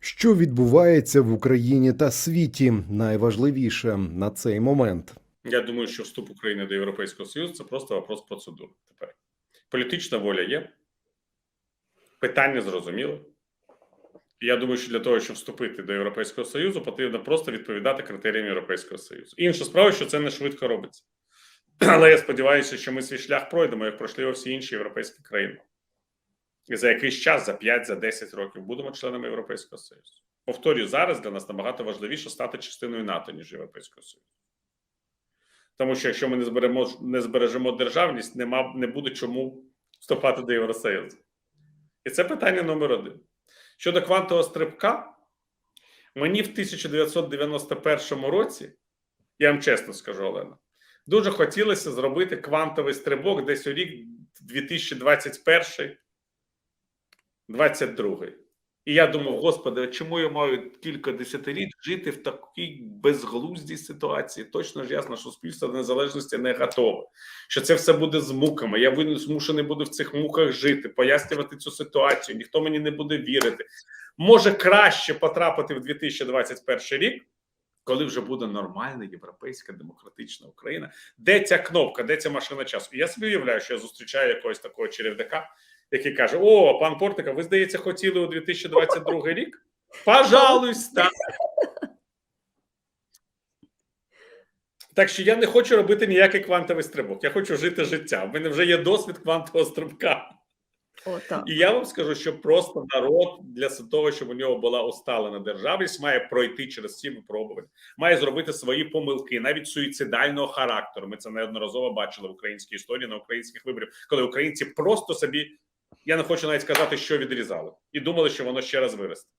Що відбувається в Україні та світі? Найважливіше на цей момент. Я думаю, що вступ України до Європейського Союзу це просто вопрос процедури. Тепер політична воля є, питання зрозуміло. Я думаю, що для того, щоб вступити до Європейського Союзу, потрібно просто відповідати критеріям Європейського Союзу. Інша справа, що це не швидко робиться. Але я сподіваюся, що ми свій шлях пройдемо, як пройшли всі інші європейські країни. За якийсь час, за 5, за 10 років, будемо членами Європейського Союзу. Повторюю, зараз для нас набагато важливіше стати частиною НАТО, ніж Європейського Союзу. Тому що якщо ми не зберемо, не збережемо державність, нема, не буде чому вступати до Євросоюзу. І це питання номер один. Щодо квантового стрибка, мені в 1991 році, я вам чесно скажу, Олена, дуже хотілося зробити квантовий стрибок десь у рік 2021 22 І я думав, господи, чому я маю кілька десятиліть жити в такій безглуздій ситуації? Точно ж ясно, що суспільство незалежності не готове, що це все буде з муками. Я винен змушений буду в цих муках жити, пояснювати цю ситуацію. Ніхто мені не буде вірити. Може краще потрапити в 2021 рік, коли вже буде нормальна європейська демократична Україна. Де ця кнопка, де ця машина часу? Я собі уявляю, що я зустрічаю якогось такого черевника, який каже: О, пан Портика, ви здається, хотіли у 2022 рік? Пожалуйста. Так що я не хочу робити ніякий квантовий стрибок. Я хочу жити життя. У мене вже є досвід квантового стрибка. О, так. І я вам скажу, що просто народ для того, щоб у нього була усталена державність, має пройти через ці випробування, має зробити свої помилки, навіть суїцидального характеру. Ми це неодноразово бачили в українській історії на українських виборах, коли українці просто собі, я не хочу навіть сказати, що відрізали, і думали, що воно ще раз виросте.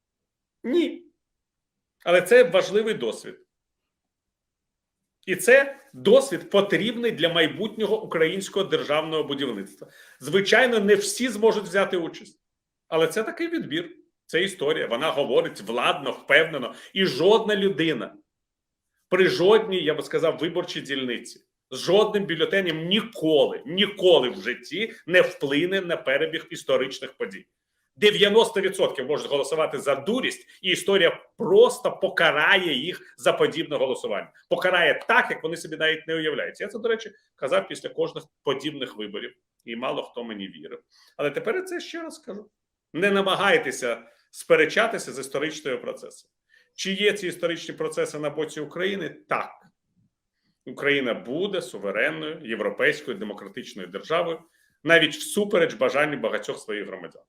Ні. Але це важливий досвід. І це досвід потрібний для майбутнього українського державного будівництва. Звичайно, не всі зможуть взяти участь, але це такий відбір. Це історія. Вона говорить владно, впевнено, і жодна людина при жодній, я би сказав, виборчій дільниці жодним бюлетенем ніколи, ніколи в житті не вплине на перебіг історичних подій. 90% можуть голосувати за дурість, і історія просто покарає їх за подібне голосування. Покарає так, як вони собі навіть не уявляють. Я це, до речі, казав після кожних подібних виборів, і мало хто мені вірив. Але тепер це ще раз скажу: не намагайтеся сперечатися з історичною процесом. Чи є ці історичні процеси на боці України? Так. Україна буде суверенною європейською демократичною державою, навіть всупереч бажанню багатьох своїх громадян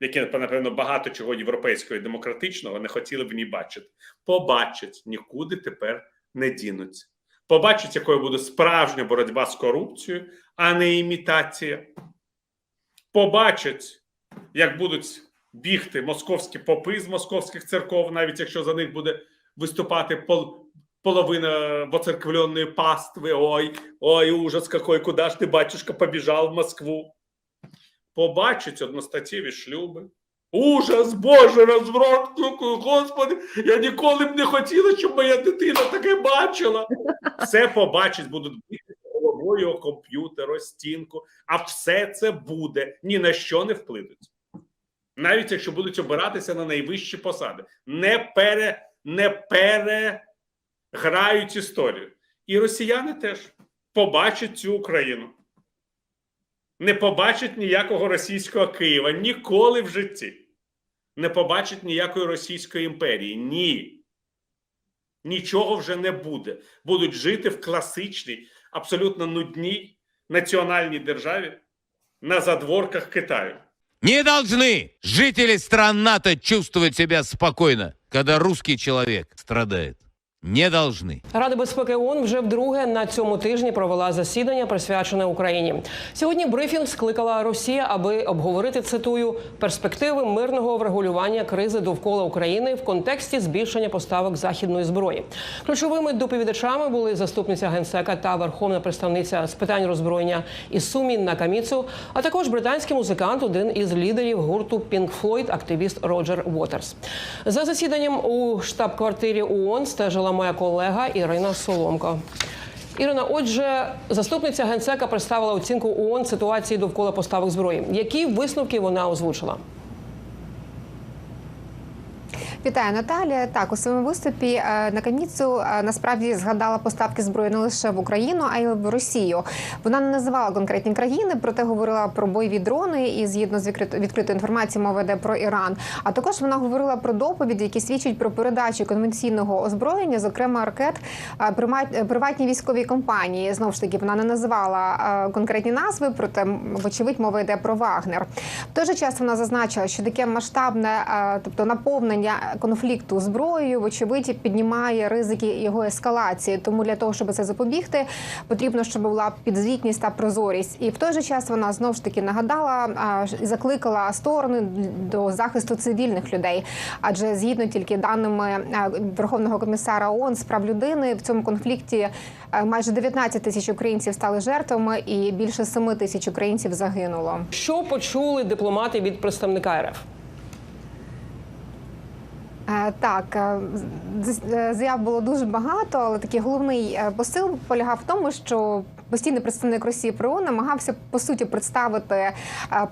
які напевно багато чого європейського і демократичного не хотіли б ні бачити. Побачать нікуди тепер не дінуться. Побачать, якою буде справжня боротьба з корупцією, а не імітація. Побачать, як будуть бігти московські попи з московських церков, навіть якщо за них буде виступати. Половина воцерквленной паствы. Ой, ой, ужас какой, куда ж ты, батюшка, побежал в Москву? побачать одностатєві шлюби. Ужас, Боже, розворот, Господи, я ніколи б не хотіла, щоб моя дитина таке бачила. Все побачить, будуть бити головою о комп'ютер, стінку, а все це буде ні на що не вплинуть. Навіть якщо будуть обиратися на найвищі посади, не пере, не переграють історію. І росіяни теж побачать цю Україну не побачить ніякого російського Києва ніколи в житті. Не побачить ніякої Російської імперії. Ні. Нічого вже не буде. Будуть жити в класичній, абсолютно нудній національній державі на задворках Китаю. Не должны жители стран НАТО чувствовать себя спокойно, когда русский человек страдает. Не должны. Рада безпеки ООН вже вдруге на цьому тижні провела засідання, присвячене Україні. Сьогодні брифінг скликала Росія, аби обговорити цитую перспективи мирного врегулювання кризи довкола України в контексті збільшення поставок західної зброї. Ключовими доповідачами були заступниця генсека та верховна представниця з питань роззброєння Ісумі Накаміцу, а також британський музикант, один із лідерів гурту Pink Floyd, активіст Роджер Уотерс. За засіданням у штаб-квартирі ООН стежила моя колега Ірина Соломко. Ірина, отже, заступниця генсека представила оцінку ООН ситуації довкола поставок зброї. Які висновки вона озвучила? Вітаю, Наталія. Так, у своєму виступі е, Накаміцу е, насправді згадала поставки зброї не лише в Україну, а й в Росію. Вона не називала конкретні країни, проте говорила про бойові дрони і згідно з відкрит- відкритою інформацією мова йде про Іран. А також вона говорила про доповіді, які свідчать про передачу конвенційного озброєння, зокрема ракет е, приватній військовій компанії. Знову ж таки, вона не називала конкретні назви, проте вочевидь мова йде про Вагнер. В той же час вона зазначила, що таке масштабне, тобто наповнення конфлікту зброєю, вочевидь, піднімає ризики його ескалації. Тому для того, щоб це запобігти, потрібно, щоб була підзвітність та прозорість. І в той же час вона знову ж таки нагадала і закликала сторони до захисту цивільних людей. Адже згідно тільки даними Верховного комісара ООН з прав людини в цьому конфлікті е, майже 19 тисяч українців стали жертвами, і більше 7 тисяч українців загинуло. Що почули дипломати від представника РФ? Е, Так, зяв е, було дуже багато, але такий головний е, посил полягав в тому, що постійний представник Росії ПРО намагався по суті представити е,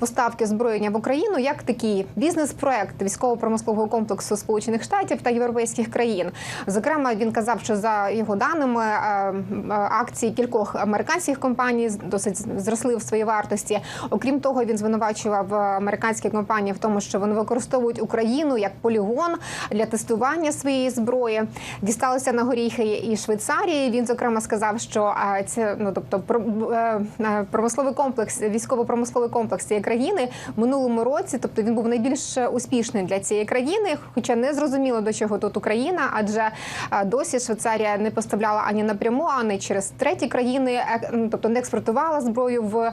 поставки озброєння в Україну як такий бізнес-проект військово-промислового комплексу Сполучених Штатів та європейських країн. Зокрема, він казав, що за його даними е, е, акції кількох американських компаній досить зросли в своїй вартості. Окрім того, він звинувачував американські компанії в тому, що вони використовують Україну як полігон для тестування своєї зброї. Дісталося на горіхи і Швейцарії. Він зокрема сказав, що це ну тобто про- е, е, промисловий комплекс, військово-промисловий комплекс цієї країни минулому році, тобто він був найбільш успішний для цієї країни, хоча не зрозуміло до чого тут Україна, адже е, досі Швейцарія не поставляла ані напряму, ані через треті країни, тобто не експортувала зброю в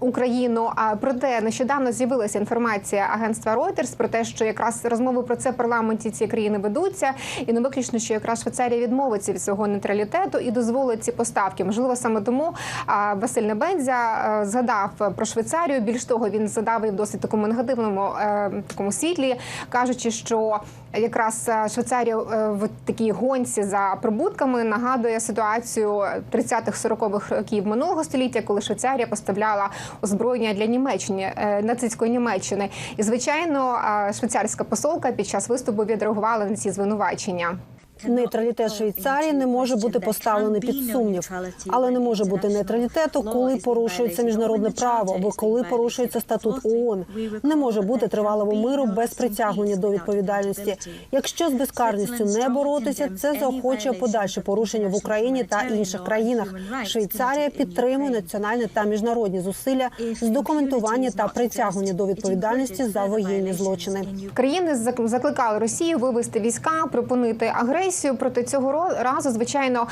Україну. А проте нещодавно з'явилася інформація агентства Reuters про те, що якраз розмови про це в парламенті цієї країни ведуться, і не виключно, що якраз Швейцарія відмовиться від свого нейтралітету і дозволить ці поставки. Можливо, саме тому а, Василь Небензя е, згадав про Швейцарію. Більш того, він задав і в досить такому негативному е, такому світлі, кажучи, що якраз е, Швейцарія в такій гонці за прибутками нагадує ситуацію 30-х-40-х років минулого століття, коли Швейцарія поставляла озброєння для Німеччини нацистської Німеччини. І звичайно, швейцарська посолка під час виступу відреагувала на ці звинувачення. Нейтралітет Швейцарії не може бути поставлений під сумнів, але не може бути нейтралітету, коли порушується міжнародне право або коли порушується статут ООН. Не може бути тривалого миру без притягнення до відповідальності. Якщо з безкарністю не боротися, це заохочує подальше порушення в Україні та інших країнах. Швейцарія підтримує національні та міжнародні зусилля з документування та притягнення до відповідальності за воєнні злочини. Країни зак- закликали Росію вивести війська, припинити агресію. Проти цього разу, звичайно,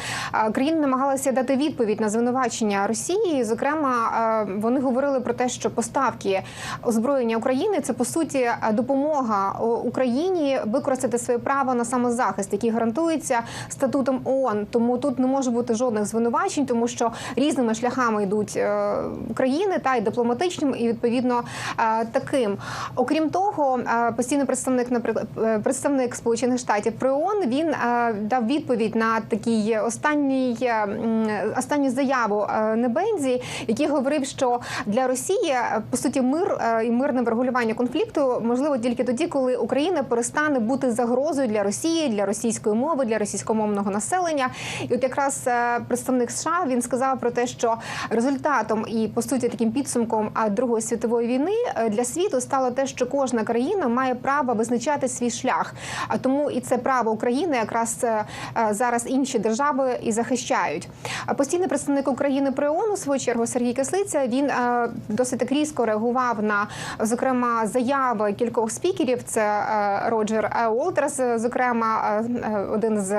країни намагалися дати відповідь на звинувачення Росії. Зокрема, вони говорили про те, що поставки озброєння України це по суті допомога Україні використати своє право на самозахист, який гарантується статутом ООН. Тому тут не може бути жодних звинувачень, тому що різними шляхами йдуть е, країни, та й дипломатичним, і відповідно таким. Окрім того, постійний представник наприклад, е, представник Сполучених Штатів при ООН, він дав відповідь на такий останній е, останню заяву е, Небензі, який говорив, що для Росії е, по суті мир е, і мирне врегулювання конфлікту можливо тільки тоді, коли Україна перестане бути загрозою для Росії, для російської мови, для російськомовного населення. І от якраз е, представник США він сказав про те, що результатом і по суті таким підсумком Другої світової війни е, для світу стало те, що кожна країна має право визначати свій шлях. А тому і це право України якраз е, е, зараз інші держави і захищають. Постійний представник України при ООН, у свою чергу Сергій Кислиця він е, досить так різко реагував на зокрема заяви кількох спікерів. Це Роджер Уолтерс, зокрема, один з,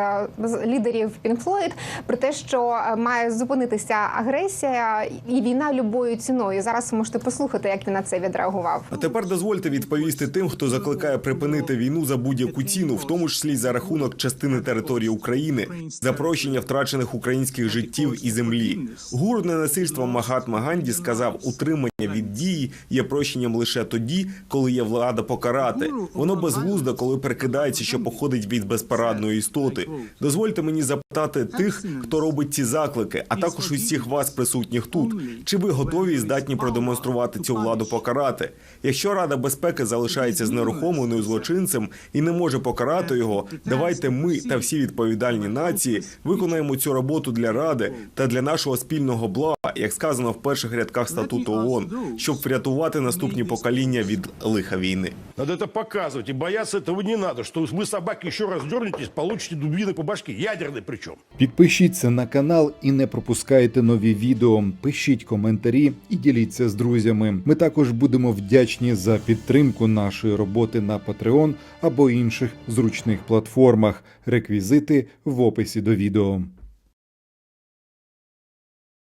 лідерів Pink Floyd, про те, що має зупинитися агресія і війна любою ціною. Зараз ви можете послухати, як він на це відреагував. А тепер дозвольте відповісти тим, хто закликає припинити війну за будь-яку ціну, в тому числі за рахунок частини частини території України, запрощення втрачених українських життів і землі. Гуру ненасильства Магатма Ганді сказав, утримання від дії є прощенням лише тоді, коли є влада покарати. Воно безглуздо, коли перекидається, що походить від безпарадної істоти. Дозвольте мені запитати тих, хто робить ці заклики, а також усіх вас, присутніх тут. Чи ви готові і здатні продемонструвати цю владу покарати? Якщо Рада безпеки залишається знерухомленою злочинцем і не може покарати його, давайте ми та всі відповідальні нації виконаємо цю роботу для Ради та для нашого спільного блага, як сказано в перших рядках статуту ООН, щоб врятувати наступні покоління від лиха війни. Надо это показывать. И бояться этого не надо. Что вы, собаки, еще раз дернетесь, получите дубины по башке. Ядерный причем. Підпишіться на канал і не пропускайте нові відео. Пишіть коментарі і діліться з друзями. Ми також будемо вдячні за підтримку нашої роботи на Patreon або інших зручних платформах. Реквізити в описі до відео.